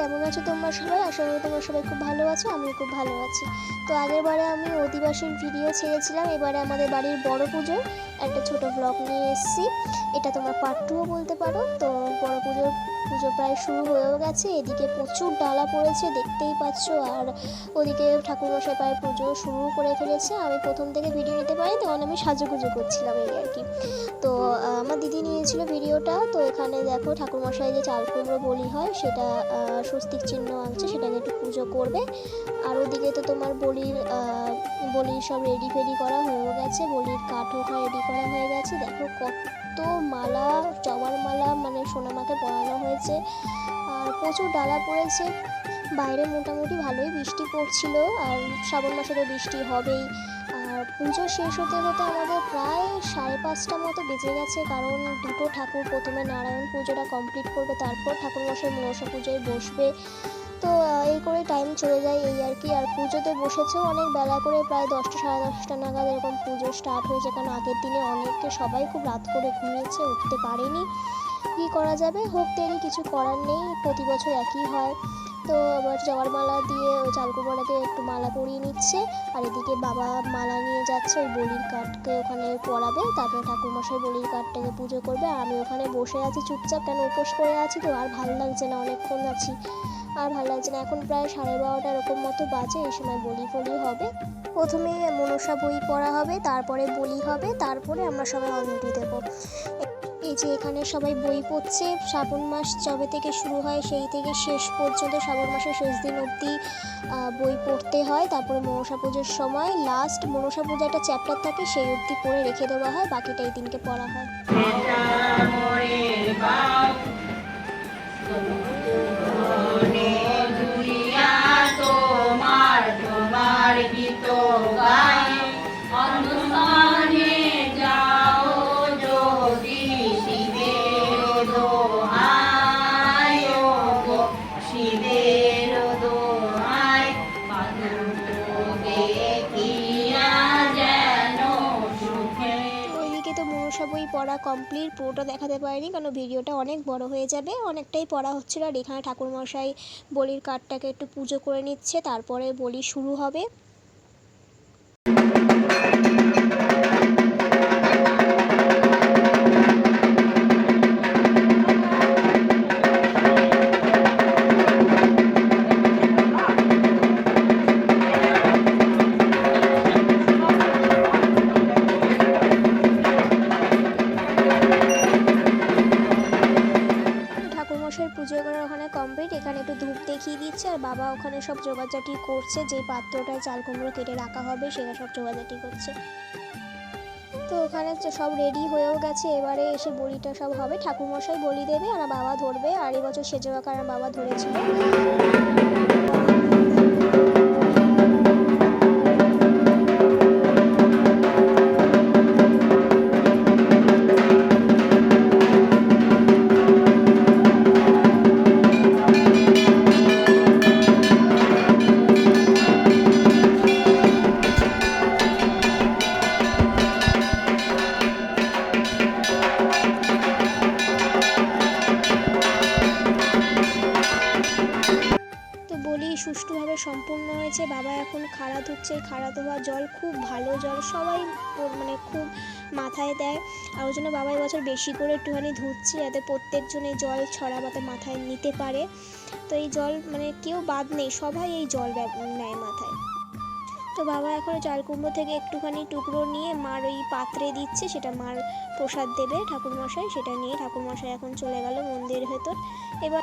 কেমন আছো তোমরা সবাই? আশা করি তোমরা সবাই খুব ভালো আছো, আমিও খুব ভালো আছি। তো আগের বারে আমি অধিবাসীর ভিডিও ছেড়েছিলাম, এবারে আমাদের বাড়ির বড় পুজোর একটা ছোট ব্লগ নিয়ে এসেছি। এটা তোমরা পার্ট টুও বলতে পারো। তো বড় পুজোর পুজো প্রায় শুরু হয়েও গেছে। এদিকে প্রচুর ডালা পড়েছে, দেখতেই পাচ্ছ। আর ওদিকে ঠাকুরমশাই প্রায় পুজো শুরু করে ফেলেছে। আমি প্রথম থেকে ভিডিও নিতে পারি তখন আমি সাজুগুজু করছিলাম এই আর কি। তো আমার দিদি নিয়েছিল ভিডিওটা তো এখানে দেখো ঠাকুরমশাই যে চাল কুমড়ো বলি হয়, সেটা স্বস্তিক চিহ্ন আনছে সেটাকে একটু পুজো করবে। আর ওদিকে তো তোমার বলির বলির সব রেডি ফেডি করা হয়েও গেছে। বলির কাঠও রেডি করা হয়ে গেছে। দেখো কত মালা, জবার মালা মানে সোনামাকে পরানো হয়েছে। আর প্রচুর ডালা পড়েছে। বাইরে মোটামুটি ভালোই বৃষ্টি পড়ছিল, আর শ্রাবণ মাসে তো বৃষ্টি হবেই। আর পুজো শেষ হতে হতে আমাদের প্রায় সাড়ে পাঁচটা মতো বেজে গেছে, কারণ দুটো ঠাকুর প্রথমে নারায়ণ পুজোটা কমপ্লিট করবে, তারপর ঠাকুরমশাই মনসা পুজোয় বসবে। তো এই করে টাইম চলে যায় এই আর কি। আর পুজোতে বসেছেও অনেক বেলা করে, প্রায় দশটা, সাড়ে দশটা নাগাদ এরকম পুজো স্টার্ট হয়েছে। কারণ আগের দিনে অনেককে সবাই খুব রাত করে ঘুমিয়েছে, উঠতে পারেনি। কী করা যাবে? হোক দেরি কিছু করার নেই। প্রতি বছর একই হয়। তো, আবার জবার মালা দিয়ে ওই চালকুমড়াকে একটু মালা পরিয়ে নিচ্ছে। আর এদিকে বাবা মালা নিয়ে যাচ্ছে, ওই বলির কাঠকে ওখানে পরাবে। তারপরে ঠাকুরমশাই বলির কাঠটাকে পুজো করবে। আর আমি ওখানে বসে আছি, চুপচাপ কেন উপোস করে আছি? তো আর ভালো লাগছে না, অনেকক্ষণ আছি। আর ভালো লাগছে না। এখন প্রায় সাড়ে বারোটা এরকম মতো বাজে, এই সময় বলি ফলি হবে। প্রথমে মনসা বই পড়া হবে, তারপরে বলি হবে, তারপরে আমরা সবাই অঞ্জলি দেবো। এই যে এখানে সবাই বই পড়ছে, শ্রাবণ মাস যবে থেকে শুরু হয়, সেই থেকে শেষ পর্যন্ত শ্রাবণ মাসের শেষ দিন অবধি বই পড়তে হয়। তারপরে মনসা পুজোর সময় লাস্ট মনসা পুজো একটা চ্যাপ্টার থাকে, সেই অবধি পড়ে রেখে দেওয়া হয়, বাকিটা এই দিনকে পড়া হয়। ওইদিকে তো মনসা বই পড়া কমপ্লিট পুরোটা দেখাতে পারিনি, কারণ ভিডিওটা অনেক বড় হয়ে যাবে। অনেকটাই পড়া হচ্ছিল আর এখানে ঠাকুরমশাই বলির কাঠটাকে একটু পুজো করে নিচ্ছে, তারপরে বলি শুরু হবে। এখানে একটু ধূপ দেখিয়ে দিচ্ছে আর বাবা ওখানে সব জোগাড়জাটি করছে, যে পাত্রটায় চাল কুমড়ো কেটে রাখা হবে সেটা সব জোগাড়জাটি করছে। তো ওখানে সব রেডি হয়েও গেছে, এবারে এসে বলিটা সব হবে, ঠাকুরমশাই বলি দেবে, আর বাবা ধরবে, আর এবছর সেজে আকার বাবা ধরেছিল। সুষ্ঠুভাবে সম্পূর্ণ হয়েছে। বাবা এখন খাড়া ধুচ্ছে খাড়া ধোয়া জল খুব ভালো জল। সবাই মানে খুব মাথায় দেয়। আর ওই জন্য বাবা এবছর বেশি করে একটুখানি ধুচ্ছে যাতে প্রত্যেকজন জল ছড়া বাতে মাথায় নিতে পারে। তো এই জল মানে কেউ বাদ নেই। সবাই এই জল নেয় মাথায়। তো বাবা এখন চাল কুমড়ো থেকে একটুখানি টুকরো নিয়ে মার ওই পাত্রে দিচ্ছে। সেটা মার প্রসাদ দেবে ঠাকুরমশাই। সেটা নিয়ে ঠাকুরমশাই এখন চলে গেল মন্দিরের ভেতর। এবার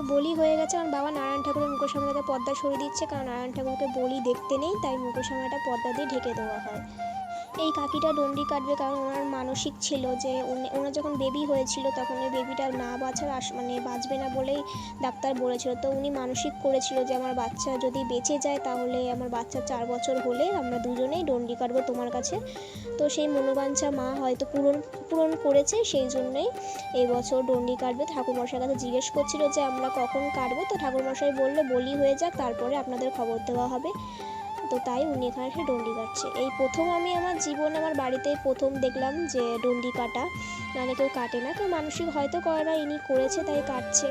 বলি হয়ে গেছে। আমার বাবা নারায়ণ ঠাকুরের মুখোশ সামনেটা পর্দা সরিয়ে দিচ্ছে। কারণ নারায়ণ ঠাকুরকে বলি দেখতে নেই, তাই মুখোশ সামনেটা পর্দা দিয়ে ঢেকে দেওয়া হয়। এই কাকিটা ডন্ডি কাটবে কারণ ওনার মানসিক ছিল যে ওনার যখন বেবি হয়েছিল তখন ওই বেবিটা না বাঁচার আস মানে বাঁচবে না বলেই ডাক্তার বলেছিল। তো উনি মানসিক করেছিল যে আমার বাচ্চা যদি বেঁচে যায় তাহলে আমার বাচ্চা চার বছর হলে আমরা দুজনেই ডন্ডি কাটবো তোমার কাছে। তো সেই মনোবাঞ্ছা মা হয়তো পূরণ পূরণ করেছে, সেই জন্যই এই বছর ডন্ডি কাটবে। ঠাকুরমশাইয়ের কাছে জিজ্ঞেস করছিল যে আমরা কখন কাটবো? তো ঠাকুরমশাই বলল, বলি হয়ে যাক, তারপরে আপনাদের খবর দেওয়া হবে। তো তাই উনি এখানে এসে ডন্ডি কাটছে। এই প্রথম আমি আমার জীবনে, আমার বাড়িতে প্রথম দেখলাম যে ডন্ডি কাটা। নাহলে কেউ কাটে না, কেউ মানসিক হয়তো করে না, ইনি করেছে তাই কাটছে।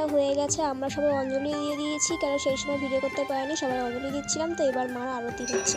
ডন্ডি হয়ে গেছে, আমরা সবাই অঞ্জলি দিয়ে দিয়েছি, কেন সেই সময় ভিডিও করতে পারিনি, সবাই অঞ্জলি দিচ্ছিলাম, তো এবার মার আরতি হচ্ছে।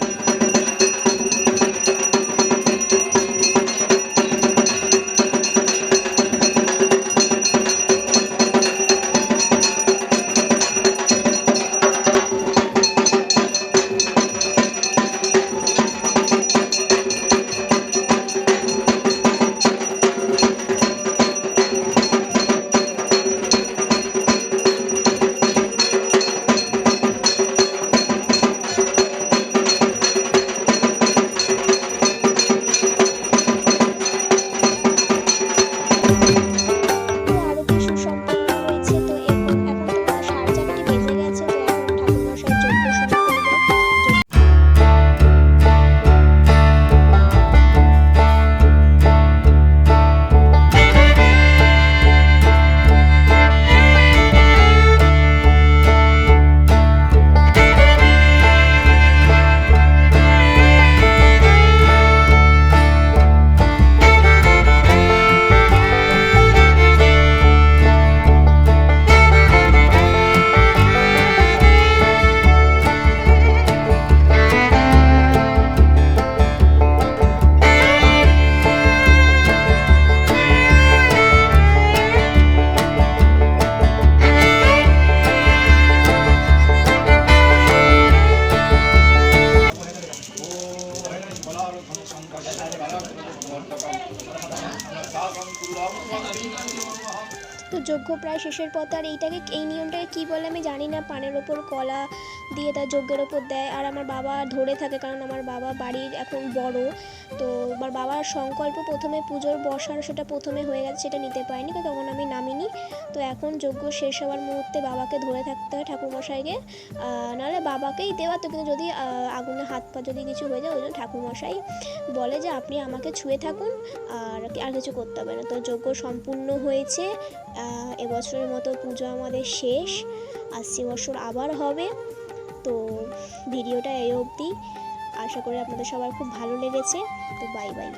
শেষের পথে আর এইটাকে এই নিয়মটাকে কী বলে আমি জানি না। পানের ওপর কলা দিয়ে তার যজ্ঞের ওপর দেয় আর আমার বাবা ধরে থাকে কারণ আমার বাবা বাড়ির এখন বড়। তো আমার বাবার সংকল্প প্রথমে পুজোর বসার সেটা প্রথমে হয়ে গেছে সেটা নিতে পারিনি তো তখন আমি নামিনি। তো এখন যজ্ঞ শেষ হওয়ার মুহূর্তে বাবাকে ধরে থাকতে হয় ঠাকুরমশাইকে। নাহলে বাবাকেই দেওয়া তো কিন্তু যদি আগুনে হাত পা যদি কিছু হয়ে যায় ওই জন্য ঠাকুরমশাই বলে যে আপনি আমাকে ছুঁয়ে থাকুন আর আর কিছু করতে হবে না। তো যজ্ঞ সম্পূর্ণ হয়েছে আহ, এবছরের মতো পুজো আমাদের শেষ আসছে বছর আবার হবে। তো ভিডিওটা এই অবধি। আশা করি আপনাদের সবার খুব ভালো লেগেছে। তো বাই বাই